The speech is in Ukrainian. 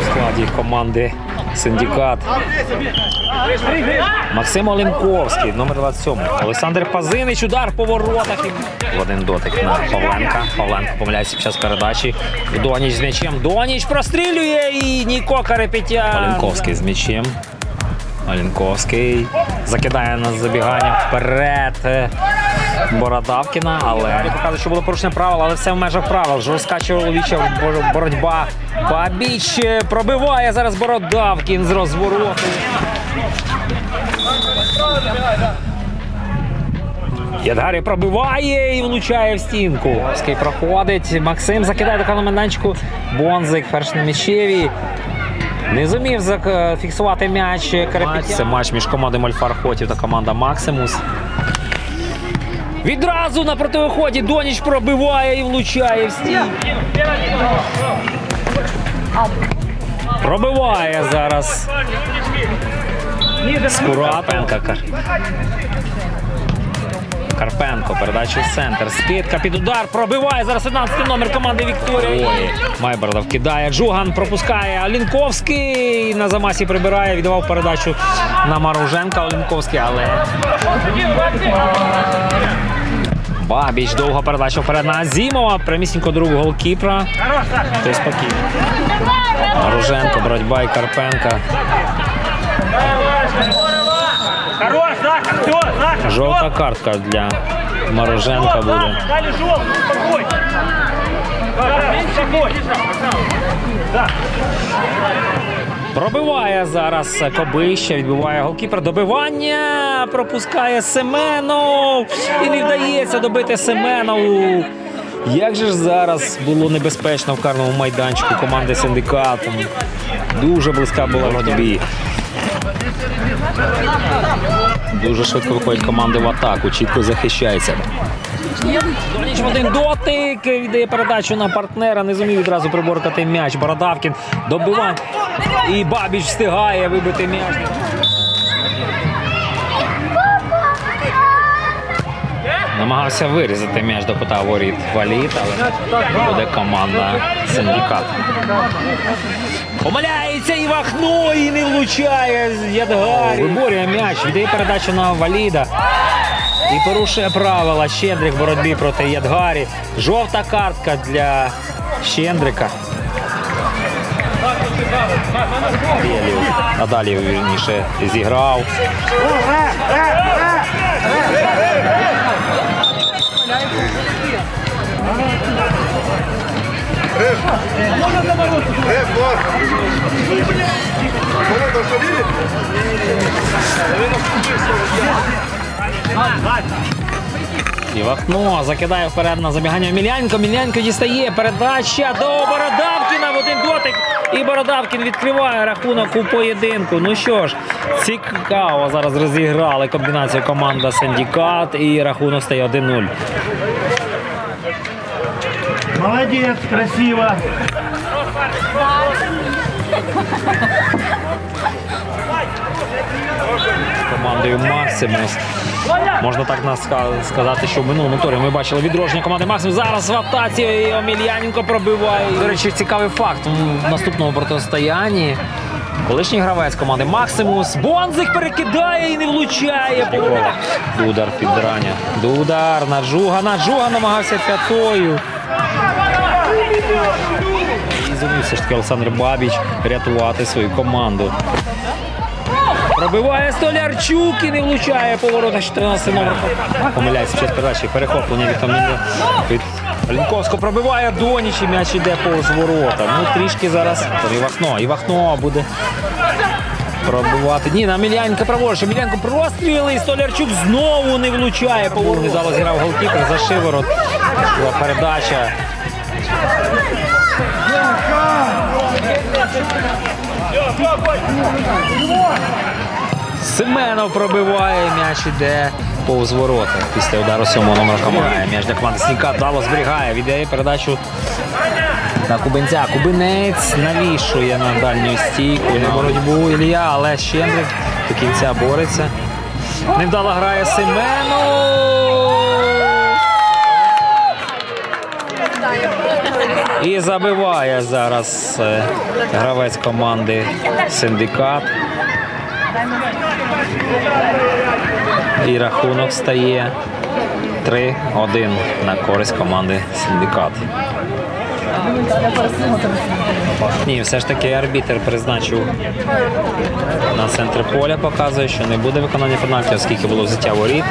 В складі команди Синдикат. Максим Олінковський, номер 27. Олександр Пазинич, удар по воротах. В один дотик на Павленка. Павленко помиляється під час передачі. Доніч з м'ячем. Доніч прострілює і Ніко Карепетян. Олінковський з м'ячем. Олінковський закидає на забігання вперед. Е, Бородавкіна, але показує, що було порушення правил, але все в межах правил. Жорстка чоловіча боротьба. Бабіч е, пробиває зараз Бородавкін з розвороту. Ядгарі пробиває і влучає в стінку. Ский проходить. Максим закидає до каноменданчику. Бонзик перш на м'ячеві. Не зумів зафіксувати м'яч Це матч між командою Мольфар-Хотів та команда Максимус. Відразу на противоході Доніч пробиває і влучає в стіл. Пробиває зараз. Скуратенка. Кар- Карпенко, передача в центр. Скидка під удар. Пробиває зараз 11 номер команди Вікторія. Ой, Майбородов кидає. Джуган пропускає. Олінковський на замасі прибирає. Віддавав передачу на Маруженка. Олінковський, але Бабіч, довга передача вперед на Азімова. Прямісінько другого голкіпра. Той спокійно. Маруженко, боротьба і Карпенка. Жовта картка для Маруженка буде. Желтый, успокой. Успокой. Пробиває зараз Кобища, відбиває голкіпер. Добивання пропускає Семенов. І не вдається добити Семенову. Як же ж зараз було небезпечно в карному майданчику команди синдикату. Дуже близька була боротьбі. Дуже швидко виходять команди в атаку, чітко захищається. В один дотик, віддає передачу на партнера, не зумів відразу приборкати м'яч. Бородавкін добиває. І Бабіч встигає вибити м'яч. Намагався вирізати м'яч до кута воріт валіт, але буде команда синдикат. Помиляється і вахно, і не влучає. Ядгарі. Виборює м'яч, віддає передачу на валіда. І порушує правила Щендрик в боротьбі проти Ядгарі. Жовта картка для Щендрика. А далі вірніше зіграв. Вахно закидає вперед на забігання Мілянько. Мілянько дістає передача до Бородавкіна в один дотик. І Бородавкін відкриває рахунок у поєдинку. Ну що ж, цікаво зараз розіграли комбінацію команда Синдикат і рахунок стає 1-0. Молодец, красиво. командою Максимус. Можна так нас сказати, що в минулому турі ми бачили відродження команди Максимус. Зараз в атаці і Омельяненко пробиває. До речі, цікавий факт в наступному протистоянні. Колишній гравець команди Максимус. Бонзик перекидає і не влучає. по воротах. Дудар підрання. Дудар на. Джуган намагався п'ятою. І зумів ж таки Олександр Бабіч рятувати свою команду. Пробиває Столярчук і не влучає по воротах 14 номер. Помиляється під передачі. Перехоплення від Томіля. Від Лінковського пробиває Доніч і м'яч іде повз ворота. Ну трішки зараз. Там І Вахно. І Вахно буде пробивати. Ні, на Мілянка праворуч. Мілянко простріли. І Столярчук знову не влучає. По вороту зало зіграв голкіпер за шиворот. Була передача. Семенов пробиває, м'яч іде повз ворота. Після удару сьомого номера комагає. М'яч для команди Сніка дало зберігає. Віддає передачу на Кубинця. Кубинець навішує на дальню стійку на боротьбу Ілля, але Щендрик до кінця бореться. Невдало грає Семенов. І забиває зараз е, гравець команди Синдикат. І рахунок стає 3-1 на користь команди Синдикат. Ні, все ж таки арбітер призначив на центр поля, показує, що не буде виконання пенальті, оскільки було взяття воріт.